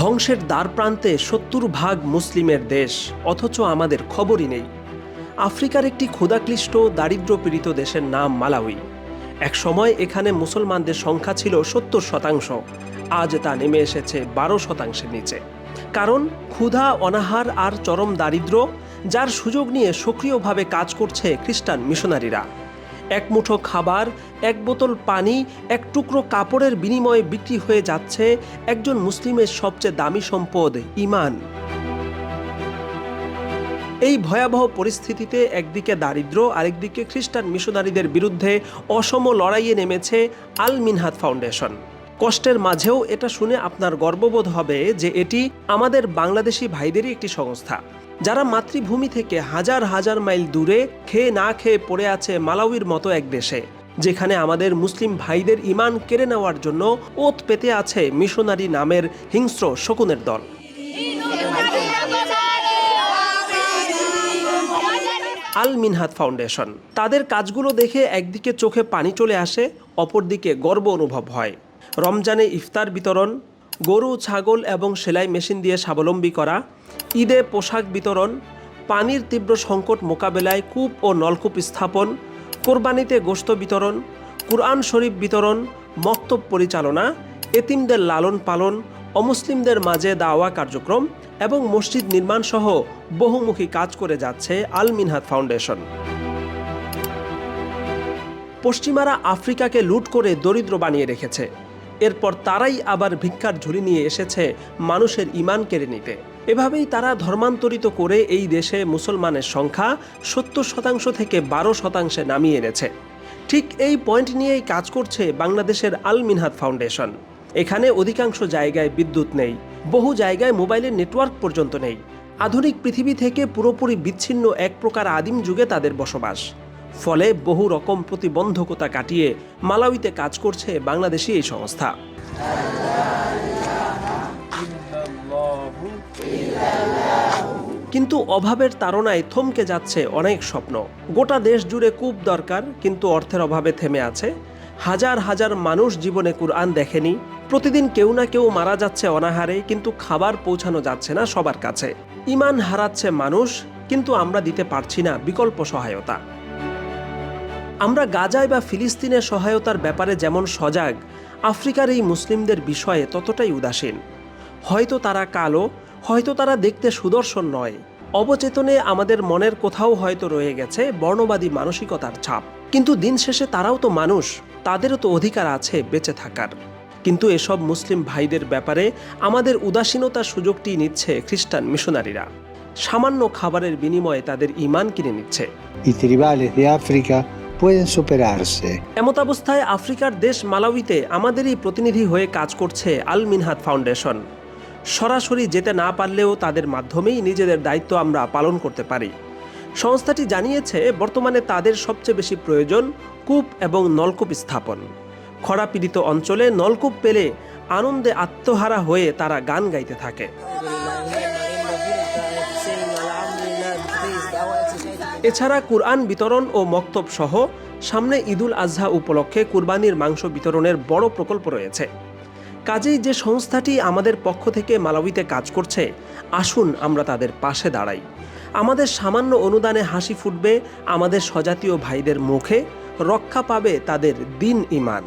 ধ্বংসের দ্বার প্রান্তে সত্তর ভাগ মুসলিমের দেশ, অথচ আমাদের খবরই নেই। আফ্রিকার একটি ক্ষুধাক্লিষ্ট, দারিদ্র্যপীড়িত দেশের নাম মালাউই। এক সময় এখানে মুসলমানদের সংখ্যা ছিল সত্তর শতাংশ। আজ তা নেমে এসেছে বারো শতাংশের নিচে। কারণ, ক্ষুধা, অনাহার আর চরম দারিদ্র্য, যার সুযোগ নিয়ে সক্রিয়ভাবে কাজ করছে খ্রিস্টান মিশনারিরা। এক মুঠো খাবার, এক বোতল পানি, এক টুকরো কাপড়ের বিনিময়ে বিক্রি হয়ে যাচ্ছে একজন মুসলিমের সবচেয়ে দামি সম্পদ ইমান এই ভয়াবহ পরিস্থিতিতে একদিকে দারিদ্র, আরেকদিকে খ্রিস্টান মিশনারিদের বিরুদ্ধে অসম লড়াইয়ে নেমেছে আল মিনহাত ফাউন্ডেশন। কষ্টের মাঝেও এটা শুনে আপনার গর্ববোধ হবে যে এটি আমাদের বাংলাদেশি ভাইদেরই একটি সংস্থা। যারা মাতৃভূমি থেকে হাজার হাজার মাইল দূরে খেয়ে না খেয়ে পড়ে আছে মালাউইর মতো এক দেশে, যেখানে আমাদের মুসলিম ভাইদের ইমান কেড়ে নেওয়ার জন্য ওত পেতে আছে মিশনারি নামের হিংস্র শকুনের দল। আল মিনহাত ফাউন্ডেশন, তাদের কাজগুলো দেখে একদিকে চোখে পানি চলে আসে, অপরদিকে গর্ব অনুভব হয়। রমজানে ইফতার বিতরণ, গরু, ছাগল এবং সেলাই মেশিন দিয়ে স্বাবলম্বী করা, ঈদে পোশাক বিতরণ, পানির তীব্র সংকট মোকাবেলায় কূপ ও নলকূপ স্থাপন, কোরবানিতে গোশত বিতরণ, কুরআন শরীফ বিতরণ, মক্তব পরিচালনা, এতিমদের লালন পালন, অমুসলিমদের মাঝে দাওয়া কার্যক্রম এবং মসজিদ নির্মাণ সহ বহুমুখী কাজ করে যাচ্ছে আল মিনহাত ফাউন্ডেশন। পশ্চিমারা আফ্রিকাকে লুট করে দরিদ্র বানিয়ে রেখেছে। এরপর তারাই আবার ভিক্ষার ঝুলি নিয়ে এসেছে মানুষের ইমান কেড়ে নিতে। এভাবেই তারা ধর্মান্তরিত করে এই দেশে মুসলমানের সংখ্যা সত্তর শতাংশ থেকে বারো শতাংশে নামিয়ে এনেছে। ঠিক এই পয়েন্ট নিয়েই কাজ করছে বাংলাদেশের আল মিনহাত ফাউন্ডেশন। এখানে অধিকাংশ জায়গায় বিদ্যুৎ নেই, বহু জায়গায় মোবাইলের নেটওয়ার্ক পর্যন্ত নেই। আধুনিক পৃথিবী থেকে পুরোপুরি বিচ্ছিন্ন এক প্রকার আদিম যুগে তাদের বসবাস। ফলে বহু রকম প্রতিবন্ধকতা কাটিয়ে মালাউইতে কাজ করছে বাংলাদেশি এই সংস্থা। কিন্তু অভাবের তাড়নায় থমকে যাচ্ছে অনেক স্বপ্ন। গোটা দেশ জুড়ে কূপ দরকার, কিন্তু অর্থের অভাবে থেমে আছে। হাজার হাজার মানুষ জীবনে কুরআন দেখেনি। প্রতিদিন কেউ না কেউ মারা যাচ্ছে অনাহারে, কিন্তু খাবার পৌঁছানো যাচ্ছে না সবার কাছে। ইমান হারাচ্ছে মানুষ, কিন্তু আমরা দিতে পারছি না বিকল্প সহায়তা। আমরা গাজায় বা ফিলিস্তিনের সহায়তার ব্যাপারে যেমন সজাগ, আফ্রিকার এই মুসলিমদের বিষয়ে ততটাই উদাসীন। হয়তো তারা কালো, হয়তো তারা দেখতে সুদর্শন নয়। অবচেতনে আমাদের মনের কোথাও হয়তো রয়ে গেছে বর্ণবাদী মানসিকতার ছাপ। কিন্তু দিন শেষে তারাও তো মানুষ, তাদেরও তো অধিকার আছে বেঁচে থাকার। কিন্তু এসব মুসলিম ভাইদের ব্যাপারে আমাদের উদাসীনতার সুযোগটি নিচ্ছে খ্রিস্টান মিশনারিরা। সামান্য খাবারের বিনিময়ে তাদের ইমান কিনে নিচ্ছে। Pueden superarse. এমতাবস্থায় আফ্রিকার দেশ মালাউইতে আমাদেরই প্রতিনিধি হয়ে কাজ করছে আল মিনহাত ফাউন্ডেশন। সরাসরি যেতে না পারলেও তাদের মাধ্যমেই নিজেদের দায়িত্ব আমরা পালন করতে পারি। সংস্থাটি জানিয়েছে, বর্তমানে তাদের সবচেয়ে বেশি প্রয়োজন কূপ এবং নলকূপ স্থাপন। খরাপীড়িত অঞ্চলে নলকূপ পেলে আনন্দে আত্মহারা হয়ে তারা গান গাইতে থাকে। এছাড়া কুরআন বিতরণ ও মক্তব সহ সামনে ঈদুল আজহা উপলক্ষে কুরবানির মাংস বিতরণের বড় প্রকল্প রয়েছে। কাজেই যে সংস্থাটি আমাদের পক্ষ থেকে মালাউইতে কাজ করছে, আসুন আমরা তাদের পাশে দাঁড়াই। আমাদের সামান্য অনুদানে হাসি ফুটবে আমাদের স্বজাতীয় ভাইদের মুখে, রক্ষা পাবে তাদের দিন ইমান